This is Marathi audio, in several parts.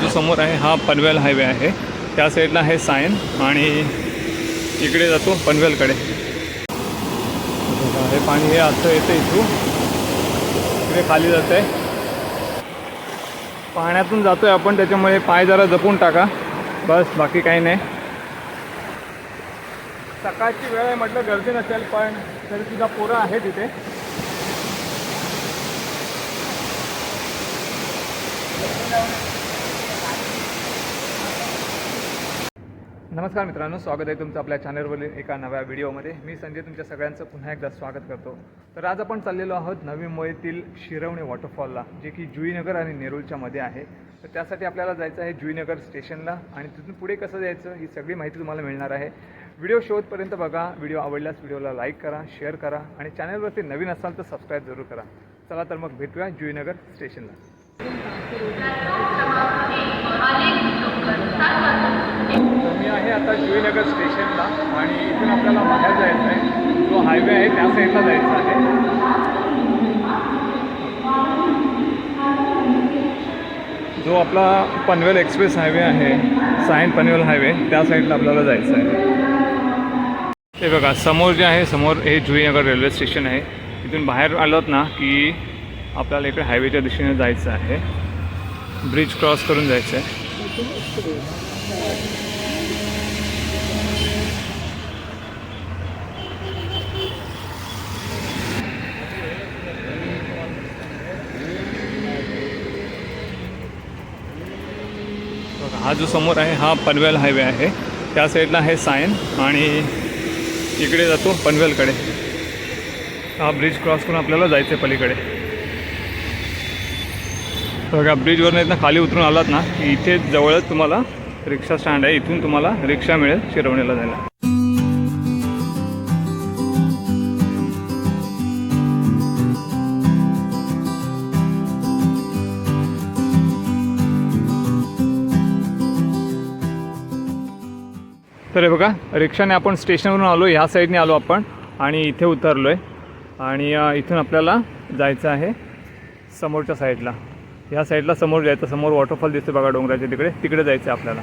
जो समोर आहे हा पनवेल हायवे आहे. त्या साईडला आहे सायन आणि इकडे जातो पनवेलकडे. हे पाणी हे असं येतं इथून. इकडे खाली जात आहे पाण्यातून जातो आहे आपण त्याच्यामुळे पाय जरा जपून टाका. बस बाकी काही नाही. सकाळची वेळ आहे म्हटलं गर्दी नसेल पण तरी तुझा पोरं आहे तिथे नमस्कार मित्रांनो स्वागत आहे तुमचं आपल्या चॅनलवरील एका नव्या व्हिडिओमध्ये मी संजय तुमच्या सगळ्यांचं पुन्हा एकदा स्वागत करतो. तर आज आपण चाललेलो आहोत नवी मुंबईतील शिरवणे वॉटरफॉलला जे की जुईनगर आणि नेरूळच्या मध्ये आहे. तर त्यासाठी आपल्याला जायचं आहे जुईनगर स्टेशनला आणि तिथून पुढे कसं जायचं ही सगळी माहिती तुम्हाला मिळणार आहे. व्हिडिओ शोधपर्यंत बघा व्हिडिओ आवडल्यास व्हिडिओला लाईक करा शेअर करा आणि चॅनलवरती नवीन असाल तर सबस्क्राईब जरूर करा. चला तर मग भेटूया जुईनगर स्टेशनला. मी आहे आता शिवनगर स्टेशनला आणि इथून आपल्याला बाहेर जायचं आहे. जो हायवे आहे त्या साईडला जायचं आहे. जो आपला पनवेल एक्सप्रेस हायवे आहे सायन पनवेल हायवे त्या साईडला आपल्याला जायचं आहे. हे बघा समोर जे आहे समोर हे जुईनगर रेल्वे स्टेशन आहे. इथून बाहेर आलोत ना की आपल्याला इकडे हायवेच्या दिशेने जायचं आहे. ब्रिज क्रॉस करून जायचं आहे हा जो समोर आहे हा पनवेल हायवे आहे. त्या साईडला आहे सायन आणि इकडे जातो पनवेलकडे. हा ब्रिज क्रॉस करून आपल्याला जायचं आहे पलीकडे. बघा ब्रिजवरून येत ना खाली उतरून आलात ना की इथे जवळच तुम्हाला रिक्षा स्टँड आहे. इथून तुम्हाला रिक्षा मिळेल शिरवणीला जायला. तर हे बघा रिक्षाने आपण स्टेशनवरून आलो ह्या साईडने आलो आपण आणि इथे उतरलो आहे आणि इथून आपल्याला जायचं आहे समोरच्या साईडला ह्या साईडला समोर जायचं समोर वॉटरफॉल दिसतो बघा डोंगराच्या तिकडे. तिकडे जायचं आहे आपल्याला.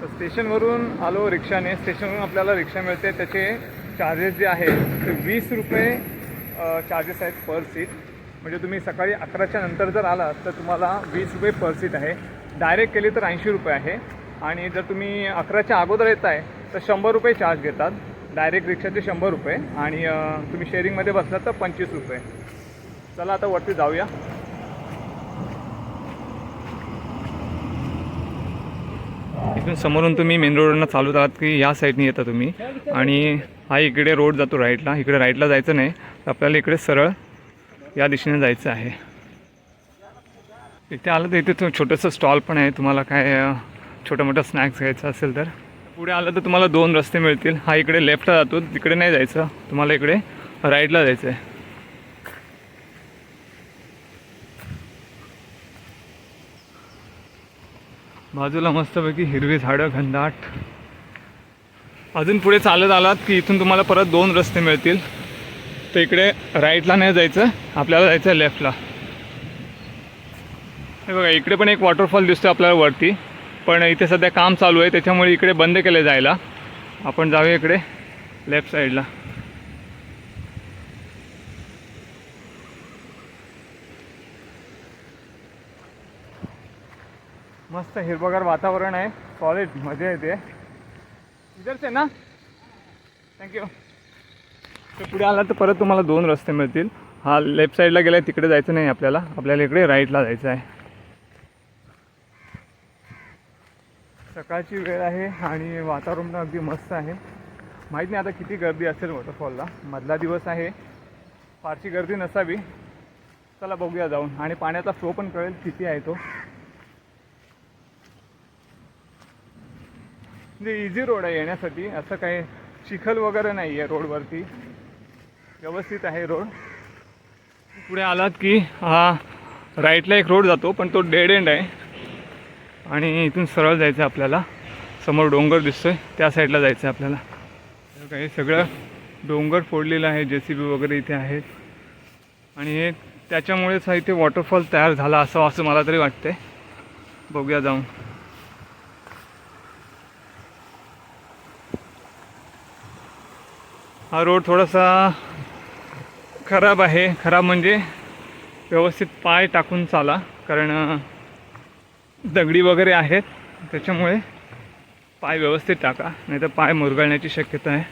तर स्टेशनवरून आलो रिक्षाने. स्टेशनवरून आपल्याला रिक्षा मिळते. त्याचे चार्जेस जे आहे ते वीस रुपये चार्जेस आहेत पर सीट म्हणजे तुम्ही सकाळी अकराच्या नंतर जर आलात तर तुम्हाला वीस रुपये पर सीट आहे. डायरेक्ट केली तर ऐंशी रुपये आहे. आणि जर तुम्ही अकराच्या अगोदर येत आहे तर शंभर रुपये चार्ज घेतात. डायरेक्ट रिक्षाचे शंभर रुपये. आणि तुम्ही शेअरिंगमध्ये बसलात तर पंचवीस रुपये. चला आता वरती जाऊया. इथून समोरून तुम्ही मेन रोडनं चालू आहात की या साईडने येता तुम्ही. आणि हा इकडे रोड जातो राईटला इकडे राईटला जायचं नाही. तर आपल्याला इकडे सरळ या दिशेने जायचं आहे. इथे आलं तर इथे छोटंसं स्टॉल पण आहे. तुम्हाला काय छोटं मोठं स्नॅक्स घ्यायचं असेल तर. पुढे आलं तर तुम्हाला दोन रस्ते मिळतील. हा इकडे लेफ्टला जातो. तिकडे नाही जायचं. तुम्हाला इकडे राईटला जायचं आहे बाजूला मस्तपैकी हिरवी झाडं घनदाट. अजून पुढे चालत आलात की इथून तुम्हाला परत दोन रस्ते मिळतील. तर इकडे राईटला नाही जायचं आपल्याला जायचं आहे लेफ्टला हे बघा इकडे पण एक वॉटरफॉल दिसतो आपल्याला वरती. पण इथे सध्या काम चालू आहे त्याच्यामुळे इकडे बंद केले जायला. आपण जाऊया इकडे लेफ्ट साईडला मस्त हिरवगार वातावरण आहे. सॉलिड मजा येते. इधरच आहे ना? थँक्यू तर पुढे आला तर परत तुम्हाला दोन रस्ते मिळतील. हा लेफ्ट साईडला गेला आहे तिकडे जायचं नाही आपल्याला. आपल्याला इकडे राईटला जायचं आहे. सकाळची वेळ आहे आणि वातावरण अगदी मस्त आहे. माहीत नाही आता किती गर्दी असेल वॉटरफॉलला मधला दिवस आहे. फारशी गर्दी नसावी. चला बघूया जाऊन. आणि पाण्याचा फ्लो पण कळेल किती आहे तो. म्हणजे इझी रोड आहे येण्यासाठी. असं काही चिखल वगैरे नाही आहे रोडवरती. व्यवस्थित आहे रोड पुढे आलात की हा राईटला एक रोड जातो पण तो डेड एंड आहे. आणि इथून सरळ जायचं आहे आपल्याला. समोर डोंगर दिसतोय त्या साईडला जायचं आहे आपल्याला. काही सगळं डोंगर फोडलेलं आहे जे सी बी वगैरे इथे आहेत. आणि हे त्याच्यामुळेच हा इथे वॉटरफॉल तयार झाला असं असं मला तरी वाटतंय. बघूया जाऊन. हा रोड थोडासा खराब आहे. खराब म्हणजे व्यवस्थित पाय टाकून चाला. कारण दगडी वगैरे आहेत. त्याच्यामुळे पाय व्यवस्थित टाका. नाही तर पाय मुरगळण्याची शक्यता आहे.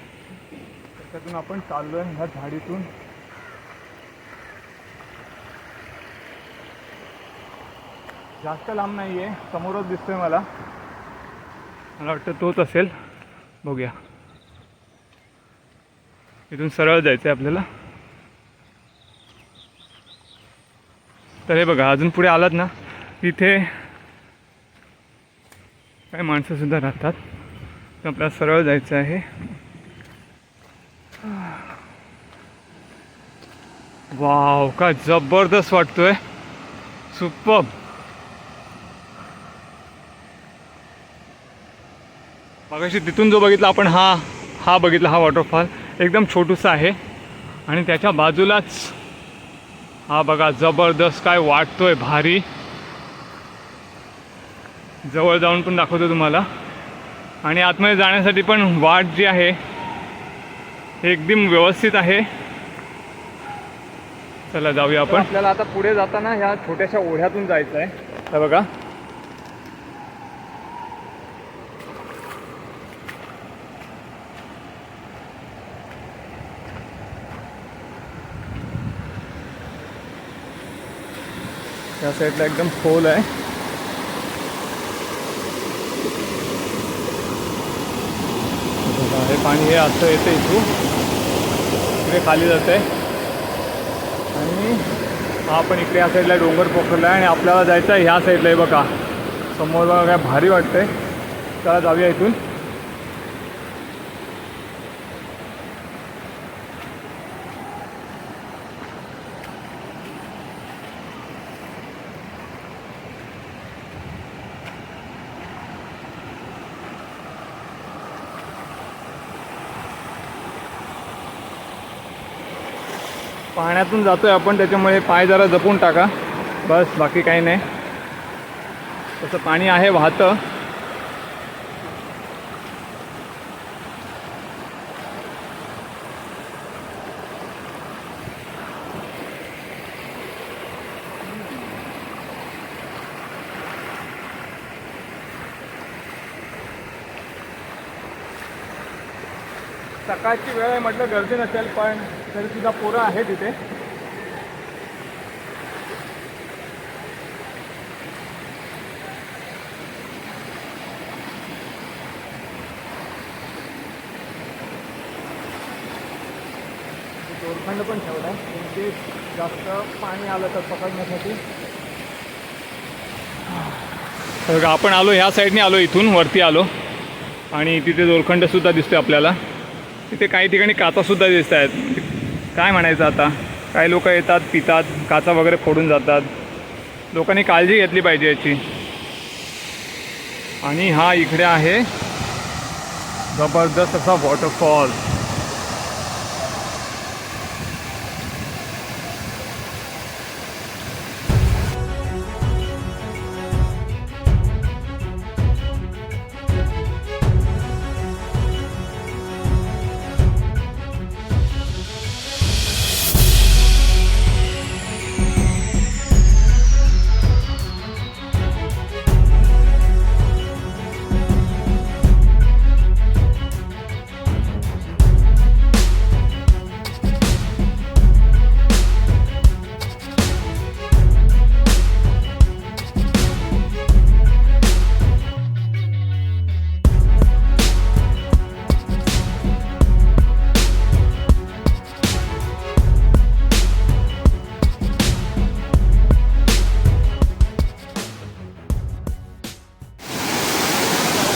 त्याच्यातून आपण चाललो आहे ह्या झाडीतून. जास्त लांब नाही आहे समोरच दिसतोय मला. मला वाटतं तोच असेल. बघूया. इथून सरळ जायचं आहे आपल्याला. तर हे बघा अजून पुढे आलात ना तिथे काही माणसंसुद्धा राहतात. तर आपल्याला सरळ जायचं आहे. वाव का जबरदस्त वाटतोय. सुपर. मगाशी तिथून जो बघितला आपण हा हा बघितला हा वॉटरफॉल एकदम छोटूसा आहे. आणि त्याच्या बाजूलाच हा बघा जबरदस्त काय वाटतोय भारी. जवळ जाऊन पण दाखवतो तुम्हाला. आणि आतमध्ये जाण्यासाठी पण वाट जी आहे हे एकदम व्यवस्थित आहे. चला जाऊया आपण. आपल्याला आता पुढे जाताना ह्या छोट्याशा ओढ्यातून जायचं आहे बघा. या साईडला एकदम खोल आहे. हे पाणी हे असं येतं इथून. इकडे खाली जात आहे आणि हा आपण इकडे या साईडला डोंगर पोखरला आहे आणि आपल्याला जायचं आहे ह्या साईडला आहे बघा. समोर बघा काय भारी वाटतंय. चला जाऊया इथून. पाण्यातून जातोय आपण त्याच्यामुळे पाय जरा जपून टाका. बस बाकी काही नाही. तसं पाणी आहे वाहतं. सकाळची वेळ आहे म्हटलं गर्दी नसेल पण तरी सुद्धा पोरं आहे तिथे दोरखंड पण ठेवला आहे. म्हणजे जास्त पाणी आलं तर पकडण्यासाठी. तर आपण आलो ह्या साईडने आलो इथून वरती आलो. आणि तिथे दोरखंडसुद्धा दिसतोय आपल्याला. तिथे काही ठिकाणी काचासुद्धा दिसत आहेत काय म्हणायचं आता? काही लोक येतात पितात काचा वगैरे फोडून जातात. लोकांनी काळजी घेतली पाहिजे याची. आणि हा इकडे आहे जबरदस्त असा वॉटरफॉल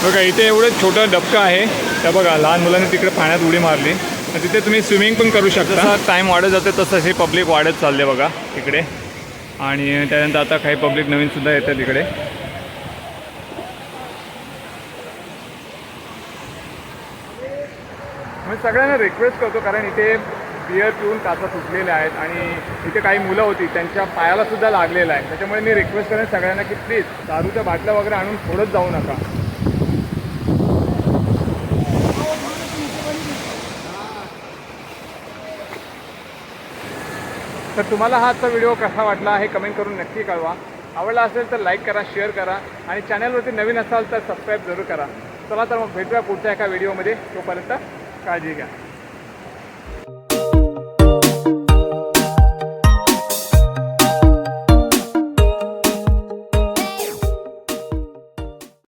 बघा इथे एवढं छोटं डबकं आहे. त्या बघा लहान मुलांनी तिकडे पाण्यात उडी मारली. तर तिथे तुम्ही स्विमिंग पण करू शकता. टाईम वाढत जाते तसं हे पब्लिक वाढत चालले बघा तिकडे आणि त्यानंतर आता काही पब्लिक नवीनसुद्धा येतं तिकडे मी सगळ्यांना रिक्वेस्ट करतो कारण इथे बिअर पिऊन काचा सुटलेल्या आहेत आणि इथे काही मुलं होती त्यांच्या पायाला सुद्धा लागलेलं आहे. त्याच्यामुळे मी रिक्वेस्ट करेन सगळ्यांना की प्लीज दारूच्या बाटल्या वगैरे आणून थोडंच जाऊ नका. तर तुम्हाला हा आजचा व्हिडिओ कसा वाटला हे कमेंट करून नक्की कळवा. आवडला असेल तर लाईक करा शेअर करा आणि चॅनलवरती नवीन असाल तर सबस्क्राईब जरूर करा. चला तर मग भेटूया पुढच्या एका व्हिडिओमध्ये तोपर्यंत काळजी घ्या.